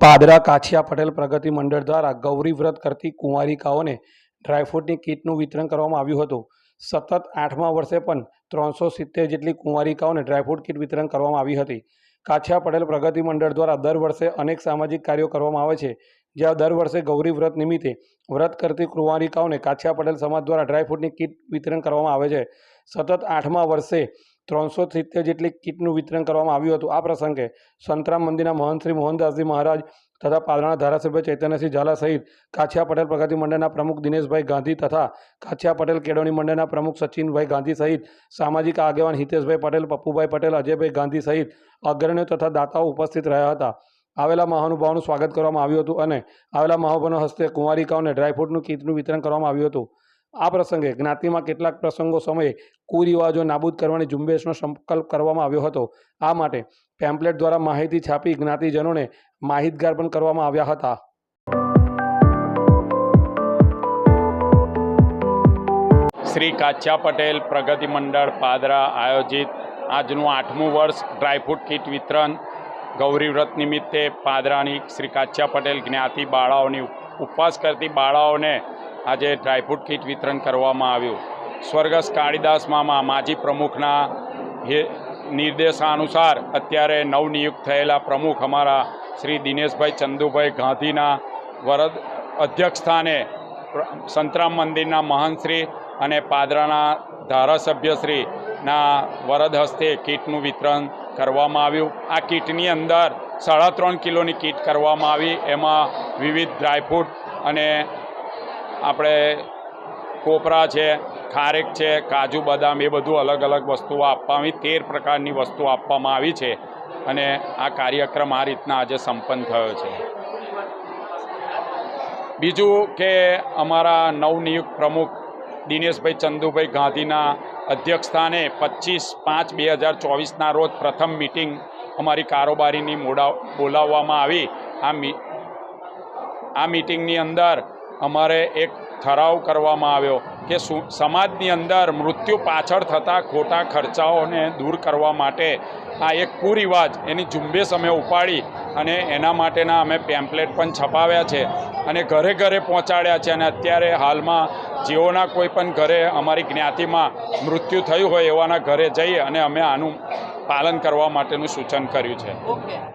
પાદરા કાછિયા પટેલ પ્રગતિ મંડળ દ્વારા ગૌરી વ્રત કરતી કુંવારિકાઓને ડ્રાયફ્રૂટની કીટનું વિતરણ કરવામાં આવ્યું હતું. સતત આઠમા વર્ષે પણ ત્રણસો સિત્તેર જેટલી કુંવારિકાઓને ડ્રાયફ્રૂટ કીટ વિતરણ કરવામાં આવી હતી. કાછિયા પટેલ પ્રગતિ મંડળ દ્વારા દર વર્ષે અનેક સામાજિક કાર્યો કરવામાં આવે છે, જ્યાં દર વર્ષે ગૌરી વ્રત નિમિત્તે વ્રત કરતી કુંવારિકાઓને કાછિયા પટેલ સમાજ દ્વારા ડ્રાયફ્રૂટની કીટ વિતરણ કરવામાં આવે છે. સતત આઠમા વર્ષે ત્રણસો સિત્તેર જેટલી કીટનું વિતરણ કરવામાં આવ્યું હતું. આ પ્રસંગે સંતરામ મંદિરના મહંત શ્રી મોહનદાસજી મહારાજ તથા પાલણા ધારાસભ્ય ચૈતન્યસિંહ ઝાલા સહિત કાછિયા પટેલ, પ્રગતિ મંડળના પ્રમુખ દિનેશભાઈ ગાંધી તથા કાછિયા પટેલ, કેળવણી મંડળના પ્રમુખ સચિનભાઈ ગાંધી સહિત સામાજિક આગેવાન હિતેશભાઈ પટેલ, પપ્પુભાઈ પટેલ, અજયભાઈ ગાંધી સહિત અગ્રણીઓ તથા દાતાઓ ઉપસ્થિત રહ્યા હતા. આવેલા મહાનુભાવોનું સ્વાગત કરવામાં આવ્યું હતું અને આવેલા મહાનુભાવોના હસ્તે કુંવારિકાઓને ડ્રાયફ્રૂટનું કીટનું વિતરણ કરવામાં આવ્યું હતું. આ પ્રસંગે જ્ઞાતિમાં કેટલાક પ્રસંગો સમયે કુરિવાજો નાબૂદ કરવાની ઝુંબેશનો સંકલ્પ કરવામાં આવ્યો હતો. આ માટે પેમ્પલેટ દ્વારા માહિતી છાપી જ્ઞાતિજનોને માહિતગાર પણ કરવામાં આવ્યા હતા. શ્રી કાચ્યા પટેલ પ્રગતિ મંડળ પાદરા આયોજિત આજનું આઠમું વર્ષ ડ્રાયફ્રૂટ કીટ વિતરણ ગૌરી વ્રત નિમિત્તે પાદરાની શ્રી કાચ્યા પટેલ જ્ઞાતિ બાળાઓની ઉપવાસ કરતી બાળાઓને આજે ડ્રાયફ્રૂટ કીટ વિતરણ કરવામાં આવ્યું. સ્વર્ગસ્થ કાળીદાસ મામા, માજી પ્રમુખના નિર્દેશાનુસાર અત્યારે નવનિયુક્ત થયેલા પ્રમુખ અમારા શ્રી દિનેશભાઈ ચંદુભાઈ ગાંધીના વરદ અધ્યક્ષસ્થાને સંતરામ મંદિરના મહંતશ્રી અને પાદરાના ધારાસભ્યશ્રીના વરદ હસ્તે કીટનું વિતરણ કરવામાં આવ્યું. આ કીટની અંદર સાડા ત્રણ કિલોની કીટ કરવામાં આવી. એમાં વિવિધ ડ્રાયફ્રૂટ અને આપણે કોપરા છે, ખારેક છે, કાજુ બદામ એ બધું અલગ અલગ વસ્તુઓ આપવામાં તેર પ્રકારની વસ્તુઓ આપવામાં આવી છે અને આ કાર્યક્રમ આ રીતના આજે સંપન્ન થયો છે. બીજું કે અમારા નવનિયુક્ત પ્રમુખ દિનેશભાઈ ચંદુભાઈ ગાંધીના અધ્યક્ષસ્થાને પચીસ પાંચ બે હજાર ચોવીસના રોજ પ્રથમ મિટિંગ અમારી કારોબારીની મોડા બોલાવવામાં આવી. આ આ મિટિંગની અંદર અમારે એક ઠરાવ કરવામાં આવ્યો કે સમાજની અંદર મૃત્યુ પાછળ થતા ખોટા ખર્ચાઓને દૂર કરવા માટે આ એક કુરિવાજ એની ઝુંબેશ અમે ઉપાડી અને એના માટેના અમે પેમ્પલેટ પણ છપાવ્યા છે અને ઘરે ઘરે પહોંચાડ્યા છે અને અત્યારે હાલમાં જેઓના કોઈ પણ ઘરે અમારી જ્ઞાતિમાં મૃત્યુ થયું હોય એવાના ઘરે જઈ અને અમે આનું પાલન કરવા માટેનું સૂચન કર્યું છે.